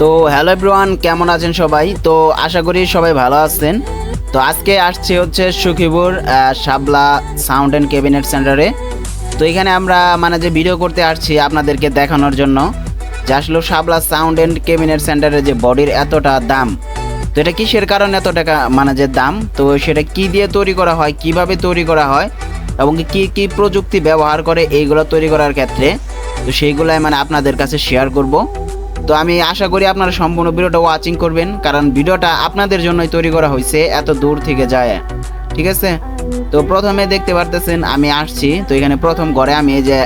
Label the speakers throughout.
Speaker 1: তো hello everyone, কেমন আছেন সবাই? তো আশা করি সবাই ভালো আছেন। তো আজকে আসছে হচ্ছে Sukhipur Shabla sound and cabinet সেন্টারে তো এখানে আমরা মানে যে ভিডিও করতে আসছি আপনাদেরকে দেখানোর জন্য, যে আসলে শাবলা সাউন্ড অ্যান্ড ক্যাবিনেট সেন্টারে যে বডির এতটা দাম, তো এটা কিসের কারণে এত টাকা মানে যে দাম? তো সেটা কি দিয়ে তৈরি করা হয়, কীভাবে তৈরি করা হয়, এবং কি কি প্রযুক্তি ব্যবহার করে এইগুলো তৈরি করার ক্ষেত্রে? তো সেইগুলাই মানে আপনাদের কাছে শেয়ার করব। তো আমি আশা করি আপনারা সম্পূর্ণ ভিডিওটা ওয়াচিং করবেন, কারণ ভিডিওটা আপনাদের জন্যই তৈরি করা হয়েছে এত দূর থেকে যায়। ঠিক আছে? তো প্রথমে দেখতে পারতেছেন, আমি আসছি। তো এখানে প্রথম ঘরে আমি এই যে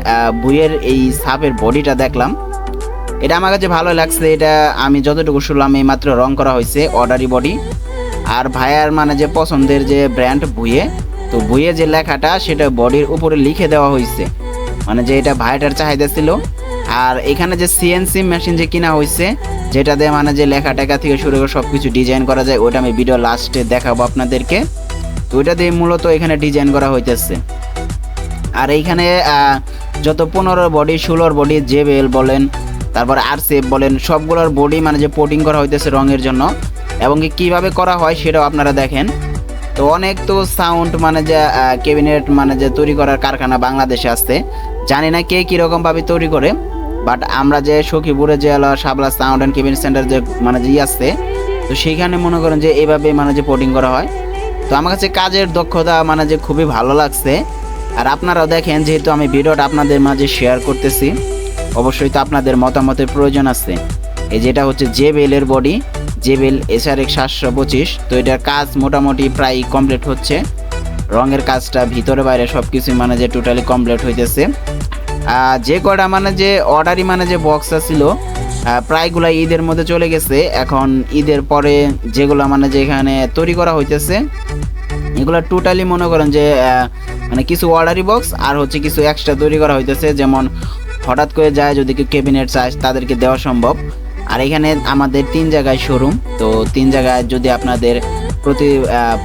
Speaker 1: বইয়ের এই সাপের বডিটা দেখলাম। এটা আমার কাছে ভালো লাগছে, এটা আমি যতটুকু শুনলাম এই মাত্র রং করা হয়েছে অর্ডারি বডি আর ভাইয়ার মানে যে পছন্দের যে ব্র্যান্ড বুয়ে তো বুয়ে যে লেখাটা, সেটা বডির উপরে লিখে দেওয়া হয়েছে। মানে যে এটা ভাইটার চাহিদা ছিল আর এখানে যে সিএনসি মেশিন যে কিনা হয়েছে যেটা দিয়ে মানে যে লেখা টেখা থেকে শুরু করে সব কিছু ডিজাইন করা যায়, ওটা আমি ভিডিও লাস্টে দেখাবো আপনাদেরকে। তো ওইটা দিয়ে মূলত এখানে ডিজাইন করা হইতেছে। আর এইখানে যত পনেরো বডি ষোলোর বডি জেবেল বলেন, তারপর আর সেফ বলেন, সবগুলোর বডি মানে যে পোটিং করা হইতেছে রঙের জন্য, এবং কীভাবে করা হয় সেটাও আপনারা দেখেন। তো অনেক তো সাউন্ড মানে যে ক্যাবিনেট মানে যে তৈরি করার কারখানা বাংলাদেশে আসছে জানি না কে কীরকমভাবে তৈরি করে বাট আমরা যে সখীপুরে যে হলো Sabla sound and cabinet center যে মানে যে আসছে তো সেইখানে মনে করেন যে এইভাবে মানে যে পোটিং করা হয়। তো আমার কাছে কাজের দক্ষতা মানে যে খুবই ভালো লাগছে। আর আপনারাও দেখেন, যেহেতু আমি ভিডিওটা আপনাদের মাঝে শেয়ার করতেছি, অবশ্যই তো আপনাদের মতামতের প্রয়োজন আছে। এই যেটা হচ্ছে জে বেলের বডি জেবেল এসআর এক সাতশো পঁচিশ, তো এটার কাজ মোটামুটি প্রায় কমপ্লিট হচ্ছে। রঙের কাজটা ভিতরে বাইরে সব কিছুই মানে যে টোটালি কমপ্লিট হইতেছে। যে কটা মানে যে অর্ডারই মানে যে বক্সটা ছিল প্রায়গুলা ঈদের মধ্যে চলে গেছে। এখন ঈদের পরে যেগুলো মানে যে এখানে তৈরি করা হইতেছে, এগুলো টোটালি মনে করেন যে মানে কিছু অর্ডারি বক্স আর হচ্ছে কিছু এক্সট্রা তৈরি করা হইতেছে। যেমন হঠাৎ করে যায় যদি কেউ ক্যাবিনেট চায়, তাদেরকে দেওয়া সম্ভব। আর এখানে আমাদের তিন জায়গায় শোরুম তো তিন জায়গায় যদি আপনাদের প্রতি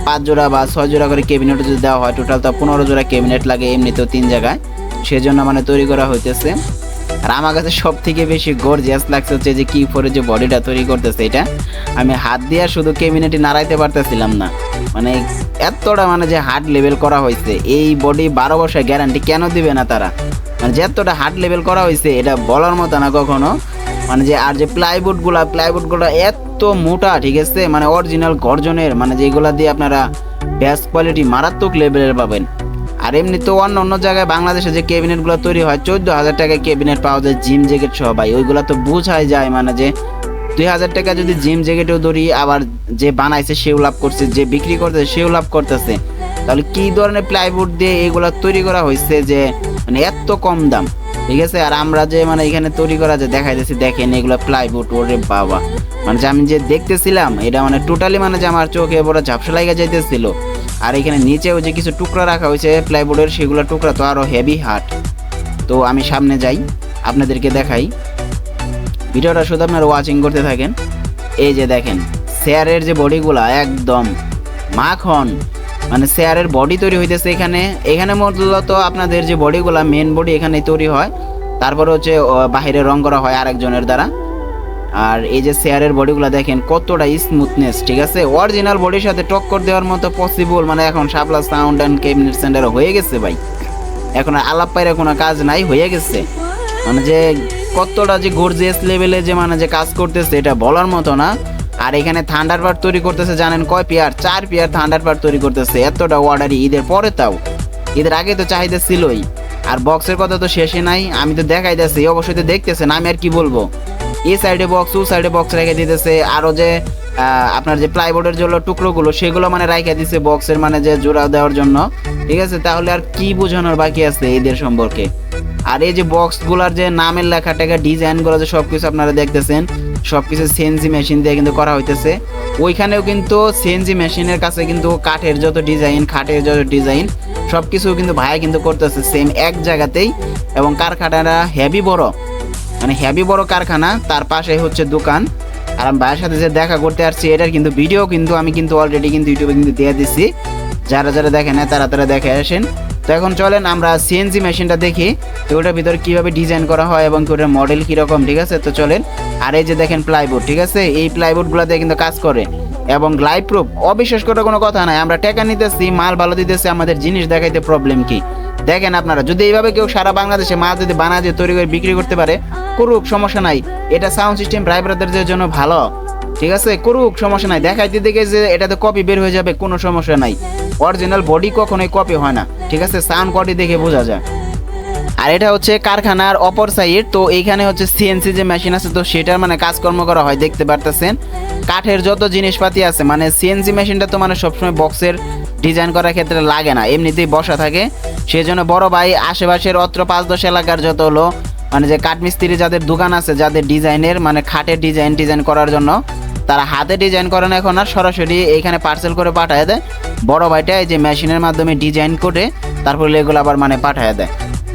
Speaker 1: পাঁচ জোড়া বা ছয় জোড়া করে ক্যাবিনেট যদি দেওয়া হয় টোটাল তো পনেরো জোড়া ক্যাবিনেট লাগে এমনিতেও তিন জায়গায়। সেজন্য মানে তৈরি করা হইতেছে। আর আমার কাছে সব থেকে বেশি গর্জিয়াস লাগছে হচ্ছে যে কি পরে যে বডিটা তৈরি করতেছে এটা। আমি হাত দিয়ে শুধু ক্যাবিনেটে নাড়াইতে পারতেছিলাম না। মানে এতটা মানে যে হার্ড লেভেল করা হয়েছে এই বডি বারো বছর গ্যারান্টি কেন দিবে না তারা? মানে যে এতটা হার্ড লেভেল করা হয়েছে এটা বলার মতো না কখনো। মানে যে আর যে প্লাইউডগুলা প্লাইউডগুলা এত মোটা, ঠিক আছে? মানে অরিজিনাল গর্জনের মানে যেগুলা দিয়ে আপনারা বেস্ট কোয়ালিটি মারাত্মক লেভেলের পাবেন। আর এমনি তো অন্য অন্য জায়গায় বাংলাদেশে যে ক্যাবিনেটগুলো তৈরি হয়, চোদ্দ হাজার টাকায় ক্যাবিনেট পাওয়া যায় জিম জ্যাকেট সহ ভাই। ওইগুলা তো বোঝাই যায় মানে যে দুই হাজার টাকা যদি জিম জ্যাকেটও ধরি, আবার যে বানাইছে সেও লাভ করছে, যে বিক্রি করতেছে সেও লাভ করতেছে। তাহলে কি ধরনের প্লাইউড দিয়ে এগুলা তৈরি করা হয়েছে যে মানে এত কম দাম? ঠিক আছে? আর আমরা যে মানে এখানে তৈরি করা যে দেখাইতেছি, দেখেন এগুলো প্লাইউড ওরে বাবা। মানে যে আমি যে দেখতেছিলাম, এটা মানে টোটালি মানে যে আমার চোখে বড় ঝাপসা লাগা যাইতেছিল। আর এখানে নিচেও যে কিছু টুকরা রাখা হয়েছে প্লাইউডের সেগুলো টুকরা তো আরও হেভি হার্ট তো আমি সামনে যাই, আপনাদেরকে দেখাই। ভিডিওটা শুধু আপনারা ওয়াচিং করতে থাকেন। এই যে দেখেন শেয়ারের যে বডিগুলা একদম মাখন। মানে শেয়ারের বডি তৈরি হইতেছে এখানে। এখানে মূলত আপনাদের যে বডিগুলা মেন বডি এখানে তৈরি হয়। তারপরে হচ্ছে বাহিরে রং করা হয় আরেকজনের দ্বারা। আর এই যে শেয়ারের বডিগুলো দেখেন, কতটা স্মুথনেস ঠিক আছে? অরিজিনাল বডির সাথে টক্কর দেওয়ার মতো পসিবল মানে এখন Shapla sound and cabinet center হয়ে গেছে ভাই। এখন আলাপ পাইরে কোনো কাজ নাই, হয়ে গেছে। মানে যে কতটা যে গর্জিয়াস লেভেলে যে মানে যে কাজ করতেছে, এটা বলার মতো না। আর এখানে থান্ডার পার্ট তৈরি করতেছে, জানেন কয় পেয়ার? চার পেয়ার থান্ডার পার্ট তৈরি করতেছে, এতটা অর্ডারই ঈদের পরে তাও। ঈদের আগে তো চাহিদা ছিলই। আর বক্সের কথা তো শেষে নাই, আমি তো দেখাই যাচ্ছি অবশ্যই তো দেখতেছেন, আমি আর কি বলব? এই সাইডে বক্স ও সাইডে বক্স রেখে দিতেছে। আরও যে আপনার যে প্লাইবোর্ডের জন্য টুকরোগুলো, সেগুলো মানে রাইখে দিছে বক্সের মানে যে জোড়া দেওয়ার জন্য। ঠিক আছে? তাহলে আর কি বোঝানোর বাকি আছে এদের সম্পর্কে? আর এই যে বক্সগুলোর যে নামের লেখাটাকে ডিজাইনগুলো যে সবকিছু আপনারা দেখতেছেন, সবকিছু সিএনজি মেশিন দিয়ে কিন্তু করা হইতেছে। ওইখানেও কিন্তু সিএনজি মেশিনের কাছে কিন্তু কাঠের যত ডিজাইন খাটের যত ডিজাইন সবকিছু কিন্তু ভাইয়া কিন্তু করতেছে সেম এক জায়গাতেই। এবং কারখানাটা হেভি বড়। মানে হেভি বড় কারখানা, তার পাশে হচ্ছে দোকান। আর আমি ভাইয়ের সাথে যে দেখা করতে আসছি, এটার কিন্তু ভিডিও কিন্তু আমি কিন্তু অলরেডি কিন্তু ইউটিউবে কিন্তু দিয়ে দিচ্ছি যারা যারা দেখে না তারা তারা দেখে আসেন। তো এখন চলেন আমরা সিএনজি মেশিনটা দেখি, তো ওটার ভিতরে কীভাবে ডিজাইন করা হয় এবং ওটার মডেল কীরকম, ঠিক আছে? তো চলেন, আর এই যে দেখেন প্লাইবোর্ড ঠিক আছে? এই প্লাইবোর্ডগুলো দিয়ে কিন্তু কাজ করে। এবং গ্লাইড প্রুফ অবিশ্বাস করার কোনো কথা নাই। আমরা টাকা নিতেছি, মাল ভালো দিতেছি, আমাদের জিনিস দেখাইতে প্রবলেম কি? দেখেন আপনারা, যদি এইভাবে কেউ সারা বাংলাদেশে মাল যদি বানা দিয়ে তৈরি করে বিক্রি করতে পারে করুক, সমস্যা নাই। এটা সাউন্ড সিস্টেম ড্রাইভারদের জন্য ভালো। ঠিক আছে? করুক, সমস্যা নাই। দেখাইতে দেখে যে এটাতে কপি বের হয়ে যাবে, কোনো সমস্যা নাই। অরিজিনাল বডি কখনোই কপি হয় না। ঠিক আছে? সাউন্ড কোয়ালিটি দেখে বোঝা যায়। আর এটা হচ্ছে কারখানার অপর সাইড তো এইখানে হচ্ছে সিএনসি যে মেশিন আছে, তো সেটার মানে কাজকর্ম করা হয়, দেখতে পারতেছেন? কাঠের যত জিনিসপাতি আছে মানে সিএনসি মেশিনটা তো মানে সবসময় বক্সের ডিজাইন করার ক্ষেত্রে লাগে না। এমনিতেই বসা থাকে। সেই জন্য বড় ভাই, আশেপাশের অত্র পাঁচ দশ এলাকার যত হলো মানে যে কাঠমিস্ত্রি যাদের দোকান আছে, যাদের ডিজাইনের মানে খাটের ডিজাইন ডিজাইন করার জন্য, তারা হাতে ডিজাইন করে না এখন, আর সরাসরি এখানে পার্সেল করে পাঠায় দেয়। বড় ভাইটা এই যে মেশিনের মাধ্যমে ডিজাইন করে, তারপরে এগুলো আবার মানে পাঠায় দেয়।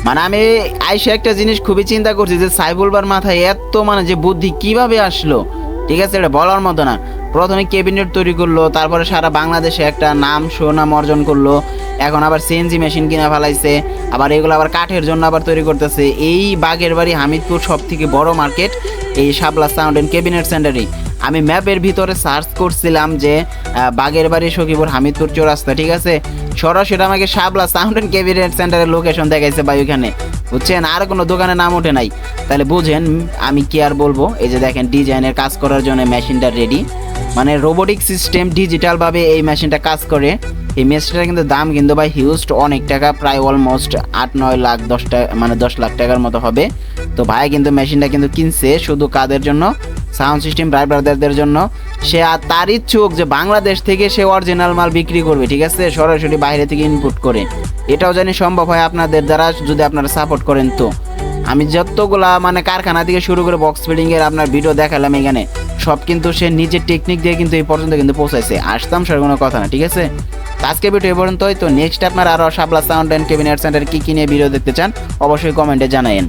Speaker 1: মানে আমি আইসে একটা জিনিস খুবই চিন্তা করছি যে সাইবুলবার মাথায় এত মানে যে বুদ্ধি কীভাবে আসলো? ঠিক আছে, এটা বলার মতো না। প্রথমে ক্যাবিনেট তৈরি করল, তারপরে সারা বাংলাদেশে একটা নাম, সুনাম অর্জন করল। এখন আবার সিএনজি মেশিন কিনা ফেলাইছে, আবার এগুলো আবার কাঠের জন্য আবার তৈরি করতেছে। এই বাগের বাড়ি হামিদপুর সব থেকে বড় মার্কেট এই শাবলা সাউন্ড অ্যান্ড ক্যাবিনেট সেন্টারই আমি ম্যাপের ভিতরে সার্চ করছিলাম যে বাগের বাড়ি সখীপুর হামিদপুর চৌরাস্তা, ঠিক আছে? সরাসরি আমাকে শাবলা সাউন্ড অ্যান্ড ক্যাবিনেট সেন্টারের লোকেশন দেখাইছে ভাই ওইখানে। বুঝছেন? আর কোনো দোকানে নাম ওঠে নাই। তাহলে বুঝেন, আমি কি আর বলব? এই যে দেখেন, ডিজাইনের কাজ করার জন্য মেশিনটা রেডি মানে রোবোটিক সিস্টেম ডিজিটালভাবে এই মেশিনটা কাজ করে। এই মেশিনটার কিন্তু দাম কিন্তু ভাই হিউজ অনেক টাকা, প্রায় অলমোস্ট আট, নয় লাখ, দশ টাকা মানে দশ লাখ টাকার মতো হবে। তো ভাই কিন্তু মেশিনটা কিন্তু কিনছে শুধু কাদের জন্য? সাউন্ড সিস্টেম ড্রাইভারদের জন্য। সে আর তার ইচ্ছুক যে বাংলাদেশ থেকে সে অরিজিনাল মাল বিক্রি করবে, ঠিক আছে? সরাসরি বাইরে থেকে ইনপুট করে। এটাও জানি সম্ভব হয় আপনাদের দ্বারা, যদি আপনারা সাপোর্ট করেন তো। আমি যতগুলা মানে কারখানা থেকে শুরু করে বক্স ফিডিং এর আপনার ভিডিও দেখালাম এখানে, সব কিন্তু সে নিজের টেকনিক দিয়ে কিন্তু এই পর্যন্ত কিন্তু পৌঁছাইছে। আসতাম সেটা কোনো কথা না, ঠিক আছে? আজকে ভিডিও এ পর্যন্তই। তো নেক্সট আপনার আরও Shabla sound and cabinet center কী কী নিয়ে ভিডিও দেখতে চান, অবশ্যই কমেন্টে জানাইন